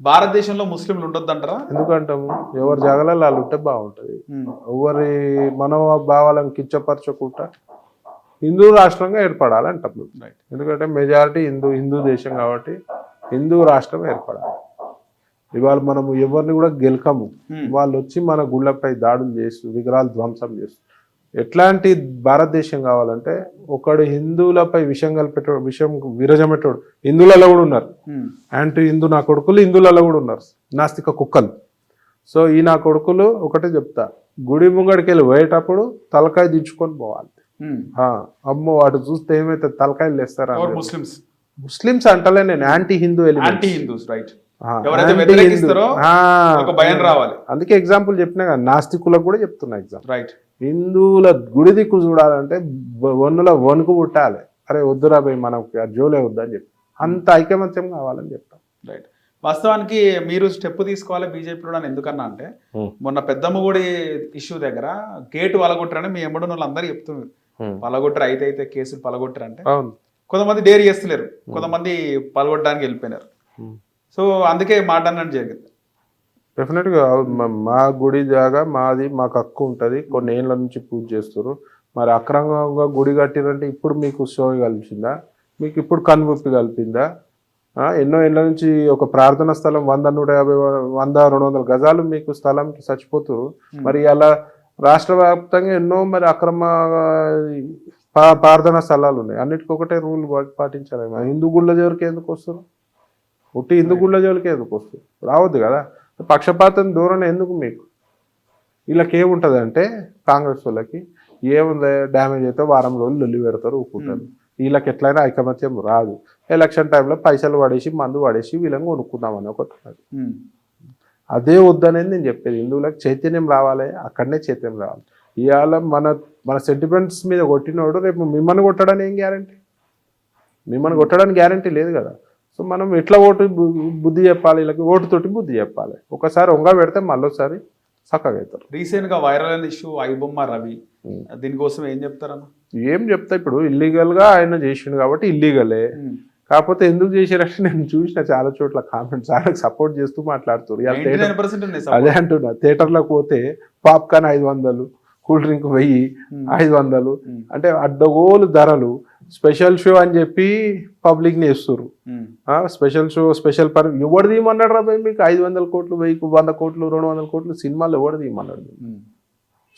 భారతదేశంలో ముస్లింలు ఉండొద్దంటారా? ఎందుకంటాము? ఎవరి జాగాలలో వాళ్ళు ఉంటే బాగుంటుంది. ఎవరి మనోభావాలను కించపరచకుండా హిందూ రాష్ట్రంగా ఏర్పడాలంటాం ఎందుకంటే మెజారిటీ హిందూ హిందూ దేశం కాబట్టి హిందూ రాష్ట్రం ఏర్పడాలి. ఇవాళ మనము ఎవరిని కూడా గెలకము. వాళ్ళు వచ్చి మన గుళ్ళపై దాడులు చేస్తూ విగ్రహాలు ధ్వంసం చేస్తూ ఎట్లాంటి భారతదేశం కావాలంటే ఒకడు హిందువులపై విషం కలిపెట్టాడు విషం విరజమెట్టాడు హిందువులలో కూడా ఉన్నారు. యాంటీ హిందూ నా కొడుకులు హిందువులలో కూడా ఉన్నారు. నాస్తిక కుక్కలు. సో ఈ నా కొడుకులు ఒకటే చెప్తా. గుడి ముంగడికి వెళ్ళి పోయేటప్పుడు తలకాయ దించుకొని పోవాలి. అమ్మో వాడు చూస్తే ఏమైతే తలకాయలు లేస్తారా ముస్లిమ్స్ ముస్లిమ్స్ అంటలే నేను anti Hindu anti Hindus right. ఎవరైతే వ్యతిరేకిస్తారో ఒక భయం రావాలి. అందుకే ఎగ్జాంపుల్ చెప్పినా కదా నాస్తికులకు కూడా చెప్తున్నా ఎగ్జాంపుల్. రైట్ హిందువుల గుడి దిక్కు చూడాలంటే వన్నుల వణుకు పుట్టాలి. అరే వద్దురా భయ్ మనకు ఆ జోలే వద్దని చెప్పి. అంత ఐకమత్యం కావాలని చెప్తాం. రైట్ వాస్తవానికి మీరు స్టెప్ తీసుకోవాలి బీజేపీలో అని ఎందుకన్నా అంటే Hmm. మొన్న పెద్దమ్మ గుడి ఇష్యూ దగ్గర గేటు పలగొట్టరని మీ ఎంబడి వాళ్ళు అందరూ చెప్తున్నారు. పలగొట్టరు అయితే అయితే కేసులు పలగొట్టరు అంటే కొంతమంది డేరీ చేస్తలేరు. కొంతమంది పలగొట్టడానికి వెళ్ళిపోయినారు. Hmm. సో అందుకే మాట అన్నట్టు జరిగింది. డెఫినెట్గా మా- మా గుడి జాగా మాది మాకు హక్కు ఉంటుంది. కొన్ని ఏళ్ళ నుంచి పూజ చేస్తారు మరి అక్రమంగా గుడి కట్టిరంటే ఇప్పుడు మీకు షో కలిసిందా మీకు ఇప్పుడు కనువిప్పి కలిపిందా? ఎన్నో ఏళ్ళ నుంచి ఒక ప్రార్థన స్థలం వంద నూట యాభై వంద రెండు వందల గజాలు మీకు స్థలంకి చచ్చిపోతారు మరి అలా రాష్ట్ర వ్యాప్తంగా ఎన్నో మరి అక్రమ ప్రార్థనా స్థలాలు ఉన్నాయి. అన్నిటికీ ఒకటే రూల్ పాటించాలి హిందూ గుళ్ళ జోలికి ఎందుకు వస్తారు ఉట్టి హిందూ గుళ్ళ జోలికి ఎందుకు వస్తారు రావద్దు కదా. పక్షపాతం ధోరణి ఎందుకు మీకు? వీళ్ళకి ఏముంటుంది అంటే కాంగ్రెస్ వాళ్ళకి ఏముంది డ్యామేజ్ అయితే వారం రోజులు లొల్లి పెడతారు ఊపుకుంటారు వీళ్ళకి ఎట్లయినా ఐకమత్యం రాదు. ఎలక్షన్ టైంలో పైసలు పడేసి మందు పడేసి వీళ్ళని కొనుక్కుందామని ఒకటి. Hmm. అదే వద్దనేది నేను చెప్పేది. హిందువులకు చైతన్యం రావాలి అక్కడనే చైతన్యం రావాలి. ఇవాళ మన మన సెంటిమెంట్స్ మీద కొట్టినోడు రేపు మిమ్మల్ని కొట్టడానికి ఏం గ్యారంటీ మిమ్మల్ని కొట్టడానికి గ్యారంటీ లేదు కదా. సో మనం ఎట్లా ఓటు బుద్ధి చెప్పాలి? వీళ్ళకి ఓటుతోటి బుద్ధి చెప్పాలి. ఒకసారి ఒంగ పెడితే మళ్ళీసారి చక్కగా అవుతారు. రీసెంట్గా వైరల్ అయిన ఇష్యూ ఐబొమ్మ రవి. దీనికోసం ఏం చెప్తారన్న ఏం చెప్తా ఇప్పుడు ఇల్లీగల్గా ఆయన చేసిండు కాబట్టి ఇల్లీగలే. కాకపోతే ఎందుకు చేసారంటే నేను చూసిన చాలా చోట్ల కామెంట్స్ ఆయనకు సపోర్ట్ చేస్తూ ఉన్నాయి అదే అంటున్నా. థియేటర్లోకి పోతే పాప్కార్న్ ఐదు వందలు కూల్ డ్రింక్ వెయ్యి. ఐదు వందలు. అంటే అడ్డగోలు ధరలు స్పెషల్ షో అని చెప్పి పబ్లిక్ని ఇస్తారు Hmm. స్పెషల్ షో స్పెషల్ పర్ ఎవడు తీయమన్నాడు రా మీకు? ఐదు వందల కోట్లు వెయ్యి వంద కోట్లు రెండు వందల కోట్లు సినిమాలు ఎవడు తీయమన్నాడు.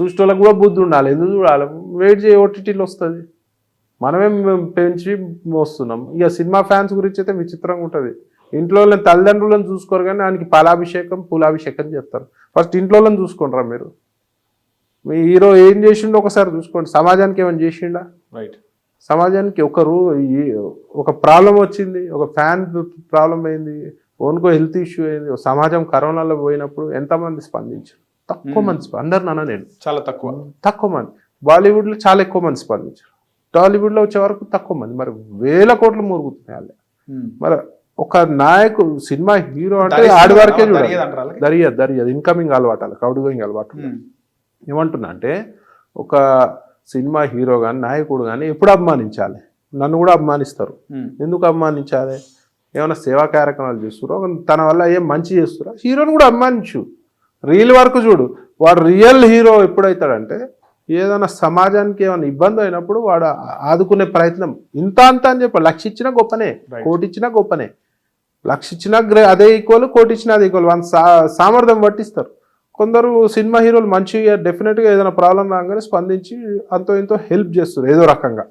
చూసేటోళ్ళకి కూడా బుద్ధి ఉండాలి. ఎందుకు చూడాలి? వెయిట్ చేయి ఓటీటీలో వస్తుంది. మనమే పెంచి వస్తున్నాం. ఇక సినిమా ఫ్యాన్స్ గురించి అయితే విచిత్రంగా ఉంటుంది. ఇంట్లో తల్లిదండ్రులను చూసుకోరు కానీ ఆయనకి పాలాభిషేకం పూలాభిషేకం చేస్తారు. ఫస్ట్ ఇంట్లో చూసుకుంటారా మీరు. మీ హీరో ఏం చేసిండో ఒకసారి చూసుకోండి. సమాజానికి ఏమైనా చేసిండా? రైట్. సమాజానికి ఒకరు ఈ- ఒక ప్రాబ్లం వచ్చింది ఒక ఫ్యాన్ ప్రాబ్లం అయింది ఓన్కో హెల్త్ ఇష్యూ అయింది ఒక సమాజం కరోనాలో పోయినప్పుడు ఎంతమంది స్పందించారు? తక్కువ మంది అందరు నాన్న నేను. చాలా తక్కువ. తక్కువ మంది. బాలీవుడ్లో చాలా ఎక్కువ మంది స్పందించారు. టాలీవుడ్లో వచ్చే వరకు తక్కువ మంది. మరి వేల కోట్లు మురుగుతున్నాయి వాళ్ళే. మరి ఒక నాయకుడు సినిమా హీరో అంటే దరిద్రం ఆడి వరకే చూడాలి. దరియదు? దరియదు. ఇన్కమింగ్ అలవాటు వాళ్ళకి అవుట్ గోయింగ్ అలవాటు. ఏమంటున్నా అంటే ఒక సినిమా హీరో కానీ నాయకుడు కానీ ఎప్పుడు అభిమానించాలి? నన్ను కూడా అభిమానిస్తారు. ఎందుకు అభిమానించాలి? ఏమైనా సేవా కార్యక్రమాలు చేస్తురో తన వల్ల ఏం మంచి చేస్తురా హీరోని కూడా అభిమానించు. రియల్ వరకు చూడు. వాడు రియల్ హీరో ఎప్పుడైతాడంటే ఏదైనా సమాజానికి ఏమైనా ఇబ్బంది అయినప్పుడు వాడు ఆదుకునే ప్రయత్నం. ఇంత అంత అని చెప్పి లక్ష ఇచ్చినా గొప్పనే. కోటి ఇచ్చినా గొప్పనే. లక్ష ఇచ్చినా గ్రే అదే ఈక్వల్ కోటి ఇచ్చినా అది ఈక్వల్ వన్ సా సామర్థ్యం పట్టిస్తారు. కొందరు సినిమా హీరోలు మంచిగా డెఫినెట్గా ఏదైనా ప్రాబ్లం రాగానే స్పందించి అంతో ఇంతో హెల్ప్ చేస్తారు ఏదో రకంగా.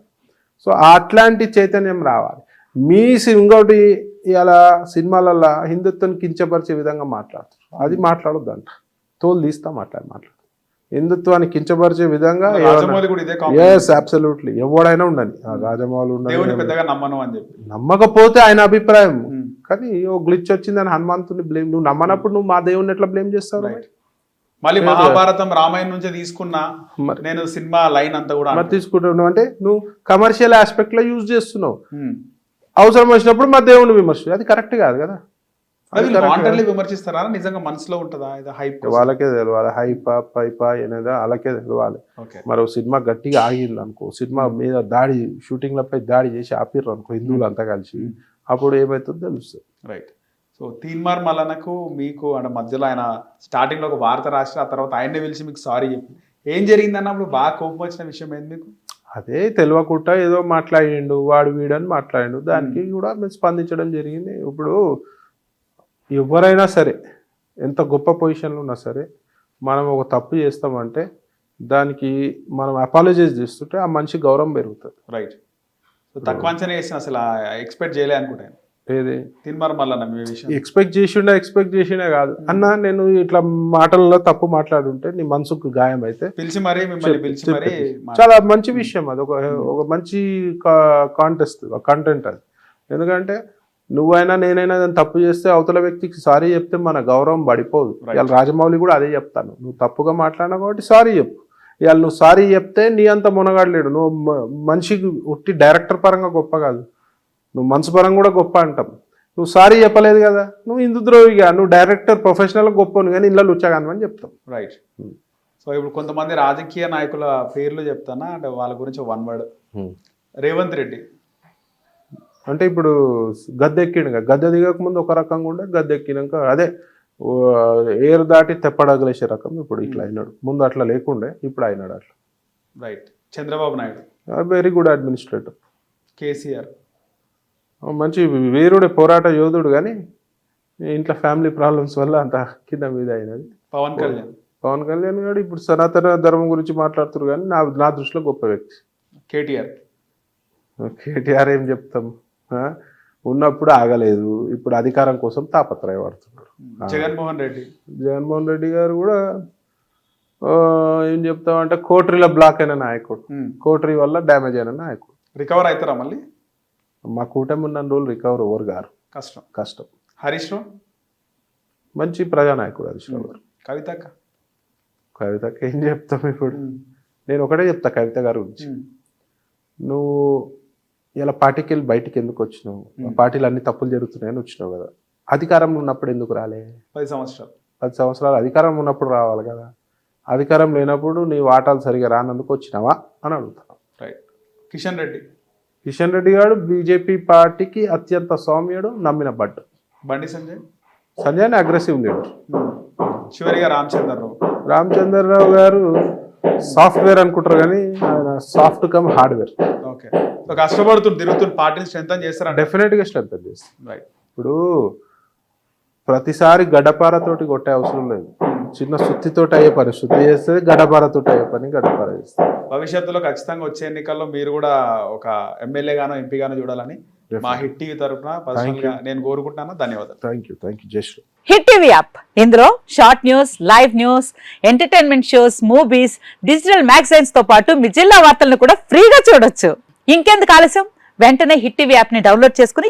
సో అట్లాంటి చైతన్యం రావాలి. మీ ఇంకోటి ఇలా సినిమాలలో హిందుత్వం కించపరిచే విధంగా మాట్లాడుతారు. అది మాట్లాడొద్దంట. తోలు తీస్తా మాట్లాడి మాట్లాడు. హిందుత్వాన్ని కించపరిచే విధంగా ఎస్ అబ్సల్యూట్లీ ఎవడైనా ఉండని ఆ రాజమౌళి ఉండని చెప్పి. నమ్మకపోతే ఆయన అభిప్రాయం. కానీ ఓ గ్లిచ్ వచ్చిందని హనుమంతుని బ్లేమ్ నువ్వు నమ్మనప్పుడు నువ్వు మా దేవుని ఎట్లా బ్లేమ్ చేస్తావు? మళ్ళీ మహాభారతం రామాయణం నుంచి తీసుకున్న నేను సినిమా లైన్ అంతా కూడా మరి తీసుకుంటున్నావు అంటే నువ్వు కమర్షియల్ ఆస్పెక్ట్లో యూజ్ చేస్తున్నావు. అవసరం వచ్చినప్పుడు మా దేవుని విమర్శ అది కరెక్ట్ కాదు కదా. అది వాంటర్లీ విమర్శిస్తారా? నిజంగా మనసులో ఉంటుందా ఇది హైప్. వాళ్ళకే తెలియాలి హైపా పైపా అనేది వాళ్ళకే తెలియాలి మరి సినిమా గట్టిగా ఆగింది అనుకో సినిమా మీద దాడి షూటింగ్లపై దాడి చేసి ఆపిర్రు అనుకో హిందువులు అంతా కలిసి అప్పుడు ఏమవుతుందో తెలుస్తుంది. రైట్ సో తీన్మార్ మల్లనకు మీకు అంటే మధ్యలో ఆయన స్టార్టింగ్లో ఒక వార్త రాసి ఆ తర్వాత ఆయన్నే పిలిచి మీకు సారీ చెప్పి. ఏం జరిగింది అన్నప్పుడు బాగా కోపం వచ్చిన విషయం ఏంది మీకు? అదే తెలియకుండా ఏదో మాట్లాడిండు వాడు వీడని మాట్లాడిండు. దానికి కూడా మేము స్పందించడం జరిగింది. ఇప్పుడు ఎవరైనా సరే ఎంత గొప్ప పొజిషన్లో ఉన్నా సరే మనం ఒక తప్పు చేస్తామంటే దానికి మనం అపాలజైజ్ చేస్తుంటే ఆ మనిషి గౌరవం పెరుగుతుంది. రైట్ సో తక్కువ అంచనా వేసిన అసలు ఎక్స్పెక్ట్ చేయలే అనుకుంటాను ఏది? తీన్మార్ ఎక్స్పెక్ట్ చేసిండా ఎక్స్పెక్ట్ చేసిండే కాదు. అన్న నేను ఇట్లా మాటల్లో తప్పు మాట్లాడుంటే నీ మనసుకు గాయం అయితే పిలిచి మరీ పిలిచి మరీ చాలా మంచి విషయం అది. ఒక ఒక మంచి కాంటెస్ట్ కంటెంట్ అది. ఎందుకంటే నువ్వైనా నేనైనా తప్పు చేస్తే అవతల వ్యక్తికి సారీ చెప్తే మన గౌరవం పడిపోదు. ఇవాళ రాజమౌళి కూడా అదే చెప్తాను. నువ్వు తప్పుగా మాట్లాడినా కాబట్టి సారీ చెప్పు. ఇవాళ నువ్వు సారీ చెప్తే నీ అంత మునగాడలేడు. నువ్వు మనిషికి ఉట్టి డైరెక్టర్ పరంగా గొప్ప కాదు. నువ్వు మనసు పరంగా కూడా గొప్ప అంటాం. నువ్వు సారీ చెప్పలేదు కదా? నువ్వు ఇందుద్రోవిగా నువ్వు డైరెక్టర్ ప్రొఫెషనల్ గొప్పను కానీ ఇళ్ళ లుచ్చగాను అని చెప్తాం. రైట్ సో ఇప్పుడు కొంతమంది రాజకీయ నాయకుల పేర్లు చెప్తానా? అంటే వాళ్ళ గురించి వన్ వర్డ్ రేవంత్ రెడ్డి. అంటే ఇప్పుడు గద్దె ఎక్కిండు గద్దె దిగక ముందు ఒక రకంగా ఉండే గద్దె ఎక్కినాక అదే ఏరు దాటి తెప్పడగలేసే రకం ఇప్పుడు ఇట్లా అయినాడు. ముందు అట్లా లేకుండే ఇప్పుడు అయినాడు అట్లా. Right Chandrababu Naidu. Very good administrator KCR. మంచి వీరుడే పోరాట యోధుడు కానీ ఇంట్లో ఫ్యామిలీ ప్రాబ్లమ్స్ వల్ల అంత కింద మీద అయినది. పవన్ కళ్యాణ్. పవన్ కళ్యాణ్ గారు ఇప్పుడు సనాతన ధర్మం గురించి మాట్లాడుతున్నారు కానీ నా నా దృష్టిలో గొప్ప వ్యక్తి. కేటీఆర్. కేటీఆర్ ఏం చెప్తాం? ఉన్నప్పుడు ఆగలేదు ఇప్పుడు అధికారం కోసం తాపత్రయపడుతున్నాడు జగన్మోహన్ రెడ్డి. జగన్మోహన్ రెడ్డి గారు కూడా ఏం చెప్తామంటే కోటరీలో బ్లాక్ అయిన నాయకుడు. కోటరీ వల్ల డ్యామేజ్ అయిన నాయకుడు. రికవర్ అవుతారా మళ్ళీ? మా కూటమి ఉన్న రోజులు రికవర్ ఓవర్ గారు. కష్టం. కష్టం. హరీష్ మంచి ప్రజానాయకుడు హరీష్ రావు గారు. కవితక్క? కవితకి ఏం చెప్తాం ఇప్పుడు? నేను ఒకటే చెప్తా కవిత గారి గురించి. నువ్వు ఇలా పార్టీకి వెళ్ళి బయటికి ఎందుకు వచ్చినావు? పార్టీలు అన్ని తప్పులు జరుగుతున్నాయని వచ్చినావు కదా. అధికారంలో ఉన్నప్పుడు ఎందుకు రాలే? పది సంవత్సరాలు. పది సంవత్సరాలు అధికారం ఉన్నప్పుడు రావాలి కదా. అధికారం లేనప్పుడు నీ వాటాలు సరిగా రానందుకు వచ్చినావా? అని అడుగుతాను రైట్. కిషన్ రెడ్డి? కిషన్ రెడ్డి గారు బీజేపీ పార్టీకి అత్యంత సౌమ్యుడు నమ్మిన bud Bandi Sanjay? Sanjay aggressive leader చివరిగా రామచంద్రరావు. రామచంద్రరావు గారు సాఫ్ట్వేర్ అనుకుంటారు కానీ ఆయన సాఫ్ట్ కమ్ హార్డ్వేర్. ఓకే. కష్టపడుతుంది తిరుగుతుంది పార్టీని స్ట్రెంగ్ చేస్తారంట. డెఫినెట్గా స్ట్రెంత్ చేస్తుంది రైట్ ఇప్పుడు ప్రతిసారి గడ్డపారతోటి కొట్టే అవసరం లేదు. చిన్న సుత్తితోటి అయ్యే పని శుద్ధి చేస్తే గడ్డపారతోటి అయ్యే పని గడ్డపార చేస్తుంది భవిష్యత్తులో ఖచ్చితంగా వచ్చే ఎన్నికల్లో మీరు కూడా ఒక ఎమ్మెల్యే గానో ఎంపీ గానో చూడాలని మా హిట్ టీవీ తరఫున నేను కోరుకుంటున్నాను. ధన్యవాదాలు. Thank you thank you just hit TV app. ఇందులో short news live news entertainment shows movies digital మ్యాగజైన్స్తో పాటు మీ జిల్లా వార్తలను కూడా ఫ్రీగా చూడొచ్చు. ఇంకెందుకు ఆలస్యం? వెంటనే హిట్ టీవీ యాప్ని డౌన్లోడ్ చేసుకుని